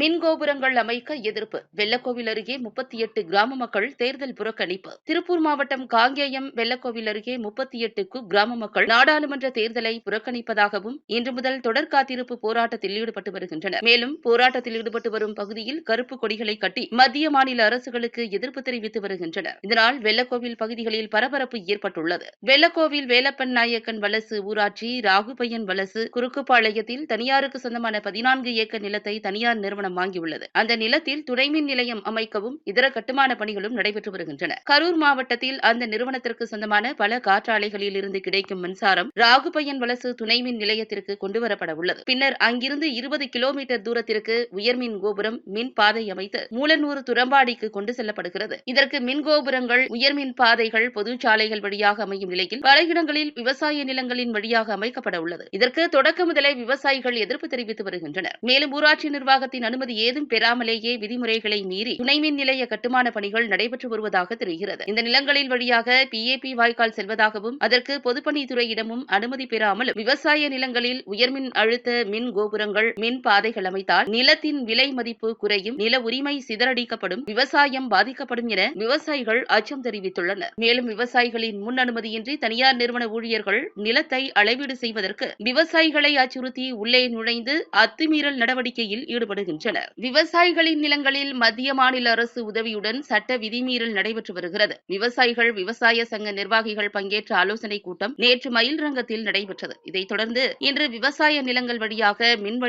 மின் கோபுரங்கள் அமைக்க எதிர்ப்பு. வெள்ளக்கோவில் அருகே முப்பத்தி எட்டு கிராம மக்கள் தேர்தல் புறக்கணிப்பு. திருப்பூர் மாவட்டம் காங்கேயம் வெள்ளக்கோவில் அருகே முப்பத்தி எட்டுக்கு கிராம மக்கள் நாடாளுமன்ற தேர்தலை புறக்கணிப்பதாகவும் இன்று முதல் தொடர் காத்திருப்பு போராட்டத்தில் ஈடுபட்டு வருகின்றனர். மேலும் போராட்டத்தில் ஈடுபட்டு வரும் பகுதியில் கருப்பு கொடிகளை கட்டி மத்திய மாநில அரசுகளுக்கு எதிர்ப்பு தெரிவித்து வருகின்றனர். இதனால் வெள்ளக்கோவில் பகுதிகளில் பரபரப்பு ஏற்பட்டுள்ளது. வெள்ளக்கோவில் வேலப்பன் நாயக்கன் வலசு ஊராட்சி ராகுபையன் வலசு குறுக்குப்பாளையத்தில் தனியாருக்கு சொந்தமான பதினான்கு ஏக்கர் நிலத்தை தனியார் நிறுவனம் நிறுவனம் வாங்கியுள்ளது. அந்த நிலத்தில் துணைமின் நிலையம் அமைக்கவும் இதர கட்டுமான பணிகளும் நடைபெற்று வருகின்றன. கரூர் மாவட்டத்தில் அந்த நிறுவனத்திற்கு சொந்தமான பல காற்றாலைகளில் இருந்து கிடைக்கும் மின்சாரம் ராகுபையன் வலசு துணைமின் நிலையத்திற்கு கொண்டுவரப்பட உள்ளது. பின்னர் அங்கிருந்து இருபது கிலோமீட்டர் தூரத்திற்கு உயர்மின் கோபுரம் மின் பாதை அமைத்து மூலநூறு துரம்பாடிக்கு கொண்டு செல்லப்படுகிறது. இதற்கு மின் கோபுரங்கள் உயர்மின் பாதைகள் பொதுச்சாலைகள் வழியாக அமையும் நிலையில் பல இடங்களில் விவசாய நிலங்களின் வழியாக அமைக்கப்பட உள்ளது. இதற்கு தொடக்க முதலே விவசாயிகள் எதிர்ப்பு தெரிவித்து வருகின்றனர். மேலும் ஊராட்சி நிர்வாகத்தின் அனுமதி ஏதும் பெறாமலேயே விதிமுறைகளை மீறி துணைமின் நிலைய கட்டுமான பணிகள் நடைபெற்று வருவதாக தெரிகிறது. இந்த நிலங்களில் வழியாக பிஏபி வாய்க்கால் செல்வதாகவும் அதற்கு பொதுப்பணித்துறையிடமும் அனுமதி பெறாமலும் விவசாய நிலங்களில் உயர்மின் அழுத்த மின் கோபுரங்கள் மின் பாதைகள் அமைத்தால் நிலத்தின் விலை மதிப்பு குறையும் நில உரிமை சிதறடிக்கப்படும் விவசாயம் பாதிக்கப்படும் என விவசாயிகள் அச்சம் தெரிவித்துள்ளனர். மேலும் விவசாயிகளின் முன் அனுமதியின்றி தனியார் நிறுவன ஊழியர்கள் நிலத்தை அளவீடு செய்வதற்கு விவசாயிகளை அச்சுறுத்தி உள்ளே நுழைந்து அத்துமீறல் நடவடிக்கையில் ஈடுபடுகின்றனர். விவசாயிகளின் நிலங்களில் மத்திய மாநில அரசு உதவியுடன் சட்ட விதிமீறல் நடைபெற்று வருகிறது. விவசாயிகள் விவசாய சங்க நிர்வாகிகள் பங்கேற்ற ஆலோசனைக் கூட்டம் நேற்று மயில்ரங்கத்தில் நடைபெற்றது. இதைத் தொடர்ந்து இன்று விவசாய நிலங்கள் வழியாக மின்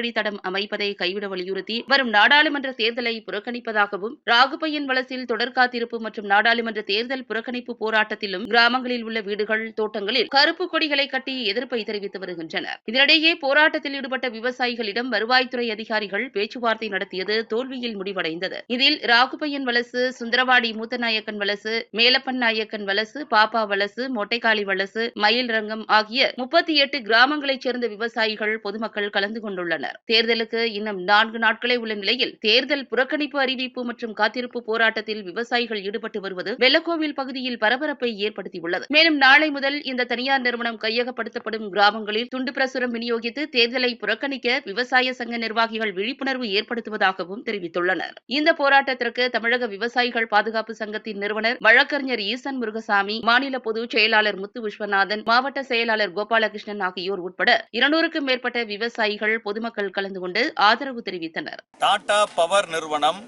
அமைப்பதை கைவிட வலியுறுத்தி வரும் நாடாளுமன்ற தேர்தலை புறக்கணிப்பதாகவும் ராகுபையன் வளசில் தொடர் காத்திருப்பு மற்றும் நாடாளுமன்ற தேர்தல் புறக்கணிப்பு போராட்டத்திலும் கிராமங்களில் உள்ள வீடுகள் தோட்டங்களில் கருப்பு கொடிகளை கட்டி எதிர்ப்பை தெரிவித்து வருகின்றனர். இதனிடையே போராட்டத்தில் ஈடுபட்ட விவசாயிகளிடம் வருவாய்த்துறை அதிகாரிகள் பேச்சுவார்த்தை நடத்தியது தோல்வியில் முடிவடைந்தது. இதில் ராகுபையன் வலசு சுந்தரவாடி மூத்தநாயக்கன் வலசு மேலப்பன் நாயக்கன் வலசு பாப்பா வலசு மொட்டைக்காளி வலசு மயில் ரங்கம் ஆகிய முப்பத்தி எட்டு கிராமங்களைச் சேர்ந்த விவசாயிகள் பொதுமக்கள் கலந்து கொண்டுள்ளனர். தேர்தலுக்கு இன்னும் நான்கு நாட்களே உள்ள நிலையில் தேர்தல் புறக்கணிப்பு அறிவிப்பு மற்றும் காத்திருப்பு போராட்டத்தில் விவசாயிகள் ஈடுபட்டு வருவது வெள்ளக்கோவில் பகுதியில் பரபரப்பை ஏற்படுத்தியுள்ளது. மேலும் நாளை முதல் இந்த தனியார் நிறுவனம் கையகப்படுத்தப்படும் கிராமங்களில் துண்டு பிரசுரம் விநியோகித்து தேர்தலை புறக்கணிக்க விவசாய சங்க நிர்வாகிகள் விழிப்புணர்வு ஏற்படுத்துவதாகவும் தெரிவித்துள்ளனர். இந்த போராட்டத்திற்கு தமிழக விவசாயிகள் பாதுகாப்பு சங்கத்தின் நிறுவனர் வழக்கறிஞர் ஈசன் முருகசாமி மாநில பொதுச் செயலாளர் முத்து விஸ்வநாதன் மாவட்ட செயலாளர் கோபாலகிருஷ்ணன் ஆகியோர் உட்பட இருநூறுக்கும் மேற்பட்ட விவசாயிகள் பொதுமக்கள் கலந்து கொண்டு ஆதரவு தெரிவித்தனர். டாடா பவர் நிறுவனம்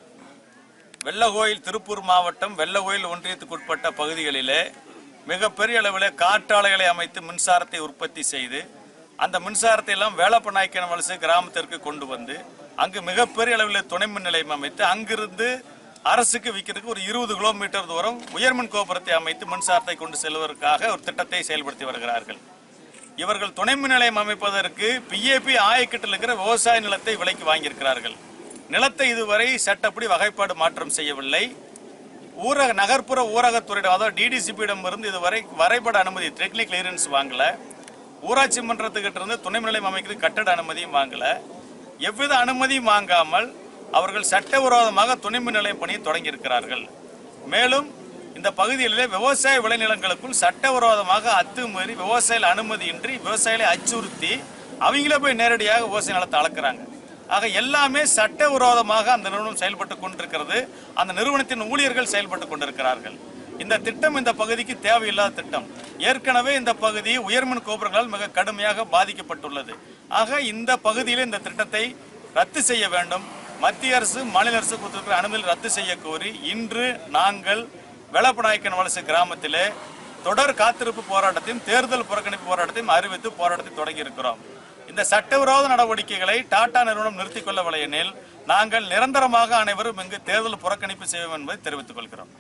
வெள்ளகோயில் திருப்பூர் மாவட்டம் வெள்ளகோயில் ஒன்றியத்துக்குட்பட்ட பகுதிகளிலே மிகப்பெரிய அளவில் காற்றாலைகளை அமைத்து மின்சாரத்தை உற்பத்தி செய்து அந்த மின்சாரத்தை எல்லாம் வேலப்பநாயக்கன் வலசு கிராமத்திற்கு கொண்டு வந்து அங்கு மிகப்பெரிய அளவில் துணை மின் நிலையம் அமைத்து அங்கிருந்து அரசுக்கு விற்கிறதுக்கு ஒரு இருபது கிலோமீட்டர் தூரம் உயர்மின் கோபுரத்தை அமைத்து மின்சாரத்தை கொண்டு செல்வதற்காக ஒரு திட்டத்தை செயல்படுத்தி வருகிறார்கள். இவர்கள் துணை மின் நிலையம் அமைப்பதற்கு பிஏபி ஆயக்கட்டில் இருக்கிற விவசாய நிலத்தை விலைக்கு வாங்கியிருக்கிறார்கள். நிலத்தை இதுவரை சட்டப்படி வகைப்பாடு மாற்றம் செய்யவில்லை. ஊரக நகர்ப்புற ஊரகத்துறையிடம் அதாவது டிடிசிபியிடம் இருந்து இதுவரை வரைபட அனுமதி டெக்னிக் கிளியரன்ஸ் வாங்கல. ஊராட்சி மன்றத்துக்கிட்ட இருந்து துணை நிலையம் அமைக்கிறது கட்டட அனுமதியும் வாங்கலை. எவ்வித அனுமதியும் வாங்காமல் அவர்கள் சட்டவிரோதமாக துணை மின் நிலையம் பணியை தொடங்கியிருக்கிறார்கள். மேலும் இந்த பகுதிகளிலே விவசாய விளைநிலங்களுக்குள் சட்டவிரோதமாக அத்துமீறி விவசாயிகள் அனுமதியின்றி விவசாயிகளை அச்சுறுத்தி அவங்களே போய் நேரடியாக விவசாய நிலத்தை அளக்குறாங்க. ஆக எல்லாமே சட்டவிரோதமாக அந்த நிறுவனம் செயல்பட்டு கொண்டிருக்கிறது. அந்த நிறுவனத்தின் ஊழியர்கள் செயல்பட்டு கொண்டிருக்கிறார்கள். இந்த திட்டம் இந்த பகுதிக்கு தேவையில்லாத திட்டம். ஏற்கனவே இந்த பகுதி உயர்மின் கோபுரங்களால் மிக கடுமையாக பாதிக்கப்பட்டுள்ளது. ஆக இந்த பகுதியில் இந்த திட்டத்தை ரத்து செய்ய வேண்டும். மத்திய அரசு மாநில அரசு கொடுத்திருக்கிற அனுமதி ரத்து செய்ய கோரி இன்று நாங்கள் வெளப்பநாயக்கன் வலசு கிராமத்திலே தொடர் காத்திருப்பு போராட்டத்தையும் தேர்தல் புறக்கணிப்பு போராட்டத்தையும் அறிவித்து போராட்டத்தை தொடங்கி இருக்கிறோம். இந்த சட்டவிரோத நடவடிக்கைகளை டாடா நிறுவனம் நிறுத்திக் கொள்ளவில்லை எனில் நாங்கள் நிரந்தரமாக அனைவரும் இங்கு தேர்தல் புறக்கணிப்பு செய்வோம் என்பதை தெரிவித்துக் கொள்கிறோம்.